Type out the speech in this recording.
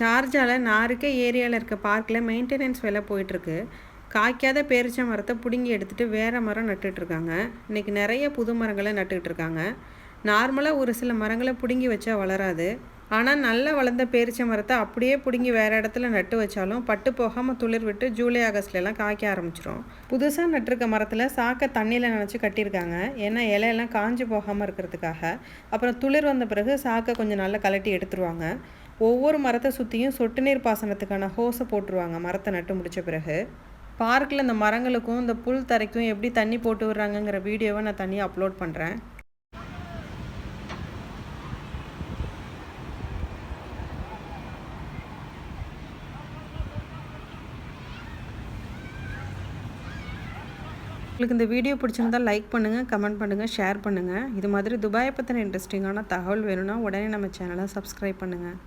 ஷார்ஜாவில் நான் இருக்க ஏரியாவில் இருக்க பார்க்கில் மெயின்டெனன்ஸ் வேலை போயிட்டுருக்கு. காய்க்காத பேரிச்ச மரத்தை பிடுங்கி எடுத்துகிட்டு வேறு மரம் நட்டுட்ருக்காங்க இன்றைக்கி நிறைய புது மரங்களை நட்டுக்கிட்டு இருக்காங்க நார்மலாக ஒரு சில மரங்களை பிடுங்கி வச்சா வளராது. ஆனால் நல்லா வளர்ந்த பேரிச்ச மரத்தை அப்படியே பிடுங்கி வேறு இடத்துல நட்டு வச்சாலும் பட்டு போகாமல் துளிர் விட்டு ஜூலை ஆகஸ்ட்லலாம் காய்க்க ஆரம்பிச்சிரும். புதுசாக நட்டிருக்க மரத்தில் சாக்கை தண்ணியில் நினச்சி கட்டியிருக்காங்க. ஏன்னா இலையெல்லாம் காஞ்சி போகாமல் இருக்கிறதுக்காக. அப்புறம் துளிர் வந்த பிறகு சாக்கை கொஞ்சம் நல்லா கலட்டி எடுத்துருவாங்க. ஒவ்வொரு மரத்தை சுற்றியும் சொட்டு நீர் பாசனத்துக்கான ஹோஸை போட்டுருவாங்க. மரத்தை நட்டு முடித்த பிறகு. பார்க்கில் இந்த மரங்களுக்கும் இந்த புல் தரைக்கும் எப்படி தண்ணி போட்டு விடுறாங்கங்கிற வீடியோவை நான் தனியாக அப்லோட் பண்ணுறேன் உங்களுக்கு இந்த வீடியோ பிடிச்சிருந்தால் லைக் பண்ணுங்கள் கமெண்ட் பண்ணுங்கள் ஷேர் பண்ணுங்கள் இது மாதிரி துபாயை பற்றின இன்ட்ரெஸ்டிங்கான தகவல் வேணும்னா உடனே நம்ம சேனலை சப்ஸ்கிரைப் பண்ணுங்கள்